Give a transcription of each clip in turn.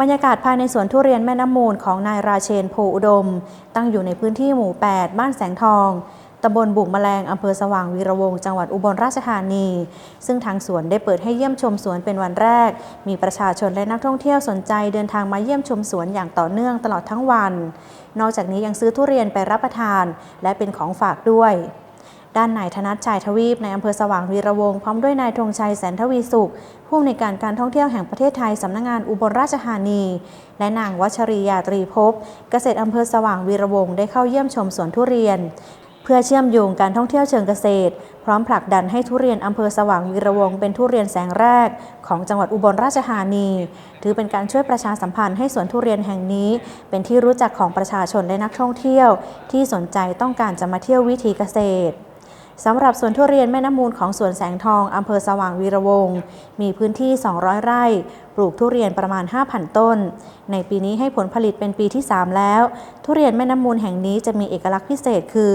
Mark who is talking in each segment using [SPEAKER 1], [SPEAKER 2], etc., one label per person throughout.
[SPEAKER 1] บรรยากาศภายในสวนทุเรียนแม่น้ำมูลของนายราเชนโพอุดม ตั้งอยู่ในพื้นที่หมู่ 8 บ้านแสงทองตำบลบุกแมลงอำเภอสว่างวีระวงจังหวัดอุบลราชธานี ซึ่งทางสวนได้เปิดให้เยี่ยมชมสวนเป็นวันแรก มีประชาชนและนักท่องเที่ยวสนใจเดินทางมาเยี่ยมชมสวนอย่างต่อเนื่องตลอดทั้งวัน นอกจากนี้ยังซื้อทุเรียนไปรับประทาน และเป็นของฝากด้วย ด้านนายธนัทชัยทวีปในอำเภอสว่างวีระวงพร้อมด้วยนายธงชัยแสนทวีสุข ผู้อำนวยการการท่องเที่ยวแห่งประเทศไทยสำนักงานอุบลราชธานี และนางวัชรียาตรีภพเกษตรอำเภอสว่างวีระวงได้เข้าเยี่ยมชมสวนทุเรียน เพื่อเชื่อมโยงการท่องเที่ยวเชิงเกษตร พร้อมผลักดันให้ทุเรียนอำเภอสว่างวีระวงเป็นทุเรียนแสงแรก ของจังหวัดอุบลราชธานี ถือเป็นการช่วยประชาสัมพันธ์ให้สวนทุเรียนแห่งนี้ เป็นที่รู้จักของประชาชนและนักท่องเที่ยว ที่สนใจต้องการจะมาเที่ยววิถีเกษตร สำหรับสวนทุเรียนแม่น้ำมูลของสวนแสงทองอำเภอสว่างวีระวงศ์มีพื้นที่ 200 ไร่ ปลูกทุเรียนประมาณ 5,000 ต้น ในปีนี้ให้ผลผลิตเป็นปีที่ 3 แล้ว ทุเรียนแม่น้ำมูลแห่งนี้จะมีเอกลักษณ์พิเศษคือ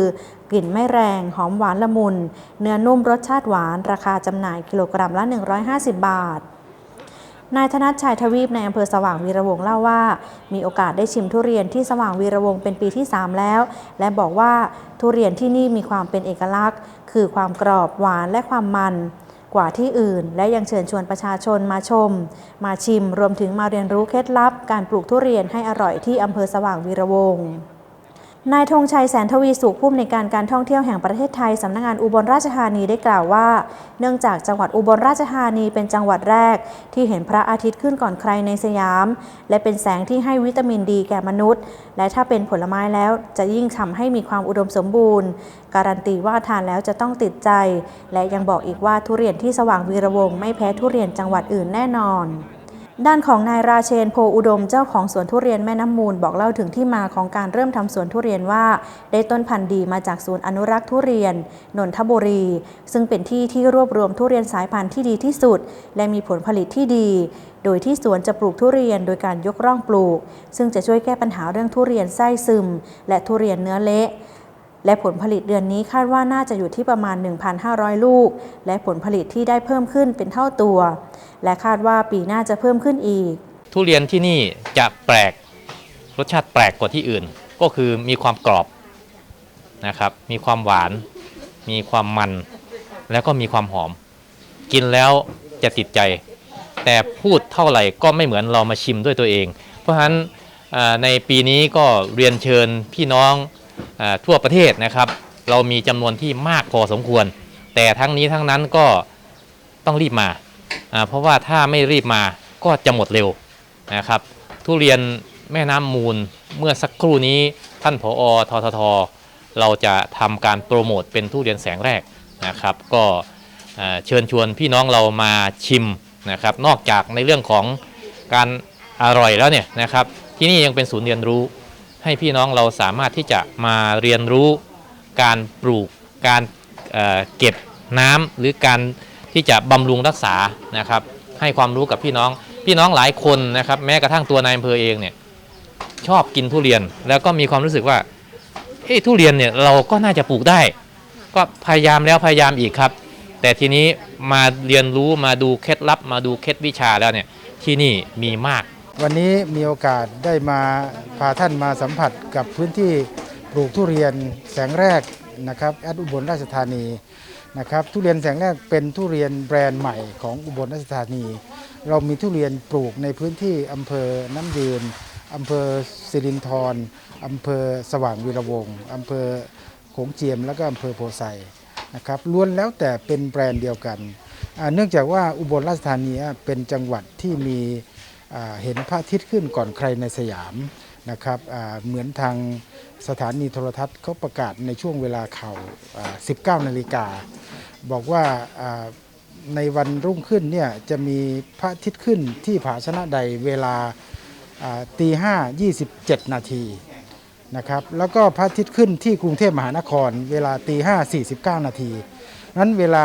[SPEAKER 1] กลิ่นไม่แรง หอมหวานละมุน เนื้อนุ่มรสชาติหวาน ราคาจำหน่ายกิโลกรัมละ 150 บาท นายธนัทชัยทวีปในอำเภอสว่างวีระวงศ์เล่าว่า มีโอกาสได้ชิมทุเรียนที่สว่างวีระวงศ์เป็นปีที่ 3 แล้ว และบอกว่าทุเรียนที่นี่มีความเป็นเอกลักษณ์ คือความกรอบหวานและความมันกว่าที่อื่น และยังเชิญชวนประชาชนมาชม มาชิมรวมถึงมาเรียนรู้เคล็ดลับ การปลูกทุเรียนให้อร่อยที่อำเภอสว่างวีระวงศ์ นายธงชัยแสนทวีสุขผู้อำนวยการการท่องเที่ยวแห่งประเทศไทยสำนักงานอุบลราชธานีได้กล่าวว่า เนื่องจากจังหวัดอุบลราชธานีเป็นจังหวัดแรก ที่เห็นพระอาทิตย์ขึ้นก่อนใครในสยาม และเป็นแสงที่ให้วิตามินดีแก่มนุษย์ และถ้าเป็นผลไม้แล้วจะยิ่งทำให้มีความอุดมสมบูรณ์ การันตีว่าทานแล้วจะต้องติดใจ และยังบอกอีกว่าทุเรียนที่สว่างวีระวงศ์ไม่แพ้ทุเรียนจังหวัดอื่นแน่นอน ด้านของนายราเชนโพอุดมเจ้าของสวนทุเรียนแม่น้ำมูลบอกเล่าถึงที่มาของการเริ่มทำสวนทุเรียนว่า ได้ต้นพันธุ์ดีมาจากศูนย์อนุรักษ์ทุเรียน นนทบุรี ซึ่งเป็นที่ที่รวบรวมทุเรียนสายพันธุ์ที่ดีที่สุด และมีผลผลิตที่ดี โดยที่สวนจะปลูกทุเรียนโดยการยกร่องปลูก ซึ่งจะช่วยแก้ปัญหาเรื่องทุเรียนไส้ซึม และทุเรียนเนื้อเละ และผลผลิตเดือนนี้คาดว่าน่าจะอยู่ที่ประมาณ 1,500 ลูก และผลผลิตที่ได้เพิ่มขึ้นเป็นเท่าตัว และคาดว่าปีหน้าจะเพิ่มขึ้นอีก
[SPEAKER 2] ทุเรียนที่นี่จะแปลกรสชาติแปลกกว่าที่อื่น ก็คือมีความกรอบนะครับ มีความหวาน มีความมัน แล้วก็มีความหอม กินแล้วจะติดใจ แต่พูดเท่าไหร่ก็ไม่เหมือนเรามาชิมด้วยตัวเอง เพราะฉะนั้นในปีนี้ก็เรียนเชิญพี่น้อง ทั่วประเทศนะครับ เรามีจำนวนที่มากพอสมควร แต่ทั้งนี้ทั้งนั้นก็ต้องรีบมา เพราะว่าถ้าไม่รีบมาก็จะหมดเร็วนะครับ ทุเรียนแม่น้ำมูลเมื่อสักครู่นี้ท่านผอททท เราจะทำการโปรโมทเป็นทุเรียนแสงแรกนะครับ ก็เชิญชวนพี่น้องเรามาชิมนะครับ นอกจากในเรื่องของการอร่อยแล้วเนี่ยนะครับ ที่นี่ยังเป็นศูนย์เรียนรู้ ให้พี่น้องเราสามารถที่จะมาเรียนรู้การปลูกการเเก็บน้ำหรือการที่จะบำรุงรักษานะครับ ให้ความรู้กับพี่น้องพี่น้องหลายคนนะครับ แม้กระทั่งตัวนายอำเภอเองเนี่ยชอบกินทุเรียนแล้วก็มีความรู้สึกว่าเอ้ทุเรียนเนี่ยเราก็น่าจะปลูกได้ ก็พยายามแล้วพยายามอีกครับ แต่ทีนี้มาเรียนรู้มาดูเคล็ดลับ มาดูเคล็ดวิชาแล้วเนี่ยที่นี่มีมาก
[SPEAKER 3] วันนี้มีโอกาสได้มาพาท่านมาสัมผัสกับพื้นที่ปลูกทุเรียนแสงแรกนะครับแอดอุบลราชธานีนะครับทุเรียนแสงแรกเป็นทุเรียนแบรนด์ใหม่ของอุบลราชธานี เรามีทุเรียนปลูกในพื้นที่อำเภอน้ำยืนอำเภอสิรินธรอำเภอสว่างวีระวงอำเภอโขงเจียม แล้วก็อำเภอโพไซนะครับล้วนแล้วแต่เป็นแบรนด์เดียวกัน เนื่องจากว่าอุบลราชธานีเป็นจังหวัดที่มี เห็นพระอาทิตย์ขึ้นก่อนใครในสยามนะครับเหมือนทางสถานีโทรทัศน์เขาประกาศในช่วงเวลาข่าวอ่า19 นาฬิกา บอกว่าในวันรุ่งขึ้นเนี่ยจะมีพระอาทิตย์ขึ้นที่ผาชนะใดเวลาตีห้ายี่สิบเจ็ดนาทีนะครับแล้วก็พระอาทิตย์ขึ้นที่กรุงเทพมหานคร เวลาตีห้าสี่สิบเก้านาทีนั้นเวลา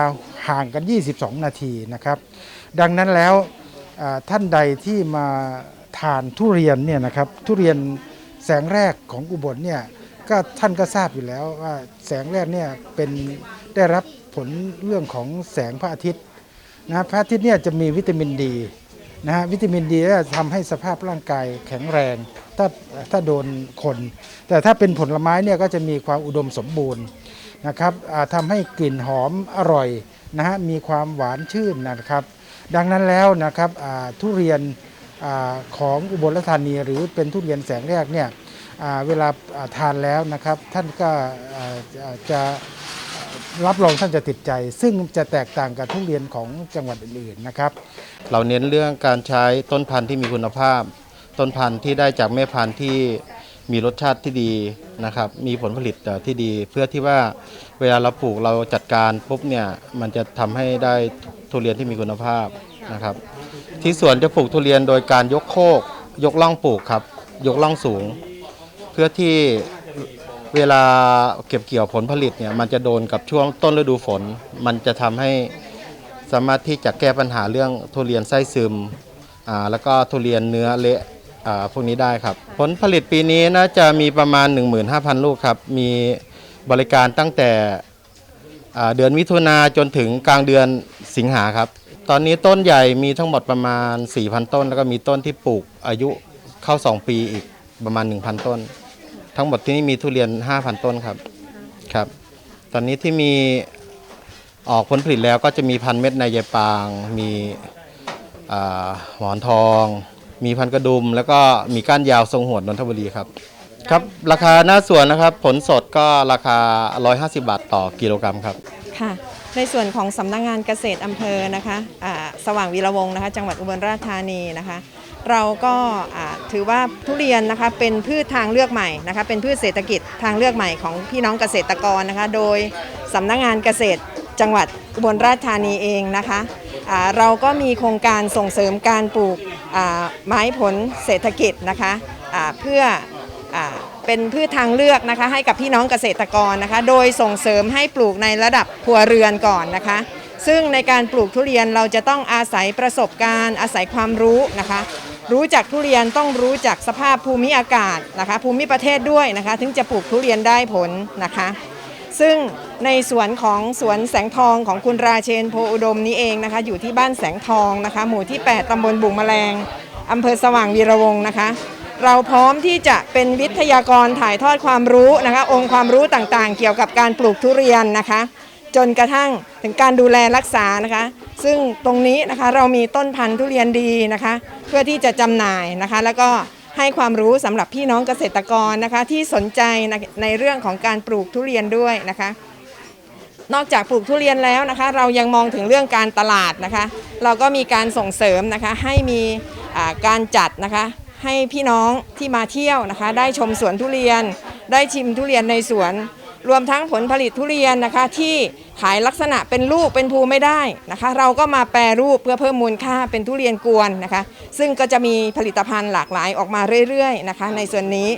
[SPEAKER 3] ห่างกัน 22 นาทีนะครับ ดังนั้นแล้ว ท่านใดที่มาทานทุเรียนเนี่ยนะครับทุเรียนแสงแรกของอุบลเนี่ยก็ท่านก็ทราบอยู่แล้วว่าแสงแรกเนี่ยเป็นได้รับผลเรื่องของแสงพระอาทิตย์นะพระอาทิตย์เนี่ยจะมีวิตามินดีนะฮะวิตามินดีจะทำให้สภาพร่างกายแข็งแรง ถ้าถ้าโดนคน แต่ถ้าเป็นผลไม้เนี่ยก็จะมีความอุดมสมบูรณ์นะครับทำให้กลิ่นหอมอร่อยนะฮะมีความหวานชื่นนะครับ ดังนั้นแล้วนะครับทุเรียนอของอุบลราชธานี หรือเป็นทุเรียนแสงแรกเนี่ยเวลาทานแล้วนะครับท่านก็จะรับรองท่านจะติดใจ ซึ่งจะแตกต่างกับทุเรียนของจังหวัดอื่นๆนะครับ
[SPEAKER 4] เราเน้นเรื่องการใช้ต้นพันธุ์ที่มีคุณภาพ ต้นพันธุ์ที่ได้จากแม่พันธุ์ที่มีรสชาติที่ดีนะครับ มีผลผลิตที่ดี เพื่อที่ว่าเวลาเราปลูกเราจัดการปุ๊บเนี่ยมันจะทำให้ได้ ทุเรียนที่มีคุณภาพนะครับ ที่สวนจะปลูกทุเรียนโดยการยกโคก ยกล่องปลูกครับ ยกล่องสูง เพื่อที่เวลาเก็บเกี่ยวผลผลิตเนี่ยมันจะโดนกับช่วงต้นฤดูฝน มันจะทำให้สามารถที่จะแก้ปัญหาเรื่องทุเรียนไส้ซึมอ่าแล้วก็ทุเรียนเนื้อเละอ่าพวกนี้ได้ครับ ผลผลิตปีนี้น่าจะมีประมาณ 15,000 ลูกครับ มีบริการตั้งแต่ เดือนมิถุนาจนถึงกลางเดือนสิงหาครับ ตอนนี้ต้นใหญ่มีทั้งหมดประมาณ 4,000 ต้น แล้วก็มีต้นที่ปลูกอายุเข้า 2 ปีอีกประมาณ 1,000 ต้น ทั้งหมดที่นี่มีทุเรียน 5,000 ต้นครับครับ ตอนนี้ที่มีออกผลผลิตแล้วก็จะมีพันเม็ดในยายปาง มีอ่าหมอนทอง มีพันกระดุม แล้วก็มีก้านยาวทรงหวดนนทบุรีครับ ครับราคาหน้าสวนนะครับ ผลสดก็ราคา 150 บาทต่อกิโลกรัมครับ
[SPEAKER 5] ค่ะ ในส่วนของสำนักงานเกษตรอำเภอนะคะอ่าสว่างวีระวงศ์นะคะ จังหวัดอุบลราชธานีนะคะ เราก็อ่าถือว่าทุเรียนนะคะเป็นพืชทางเลือกใหม่นะคะ เป็นพืชเศรษฐกิจทางเลือกใหม่ของพี่น้องเกษตรกรนะคะ โดยสำนักงานเกษตรจังหวัดอุบลราชธานีเองนะคะอ่าเราก็มีโครงการส่งเสริมการปลูกอ่าไม้ผลเศรษฐกิจนะคะอ่าเพื่อ เป็นพืชทางเลือกนะคะให้กับพี่น้องเกษตรกรนะคะ โดยส่งเสริมให้ปลูกในระดับครัวเรือนก่อนนะคะ ซึ่งในการปลูกทุเรียนเราจะต้องอาศัยประสบการณ์ อาศัยความรู้นะคะ รู้จักทุเรียนต้องรู้จักสภาพภูมิอากาศนะคะ ภูมิประเทศด้วยนะคะ ถึงจะปลูกทุเรียนได้ผลนะคะ ซึ่งในสวนของสวนแสงทองของคุณราเชนโพอุดมนี้เองนะคะ อยู่ที่บ้านแสงทองนะคะ หมู่ที่ 8ตำบลบุงแมลงอำเภอสว่างวีระวงนะคะ เราพร้อมที่จะเป็นวิทยากรถ่ายทอดความรู้นะคะ องค์ความรู้ต่างๆ เกี่ยวกับการปลูกทุเรียนนะคะ จนกระทั่งถึงการดูแลรักษานะคะ ซึ่งตรงนี้นะคะเรามีต้นพันธุ์ทุเรียนดีนะคะ เพื่อที่จะจำหน่ายนะคะ แล้วก็ให้ความรู้สำหรับพี่น้องเกษตรกรนะคะ ที่สนใจในในเรื่องของการปลูกทุเรียนด้วยนะคะ นอกจากปลูกทุเรียนแล้วนะคะ เรายังมองถึงเรื่องการตลาดนะคะ เราก็มีการส่งเสริมนะคะให้มีการจัดนะคะ ให้พี่น้องที่มาเที่ยวนะคะ ได้ชมสวนทุเรียน ได้ชิมทุเรียนในสวน รวมทั้งผลผลิตทุเรียนนะคะ ที่ขายลักษณะเป็นลูกเป็นภูไม่ได้นะคะ เราก็มาแปรรูปเพื่อเพิ่มมูลค่าเป็นทุเรียนกวนนะคะ ซึ่งก็จะมีผลิตภัณฑ์หลากหลายออกมาเรื่อยๆนะคะ ในส่วนนี้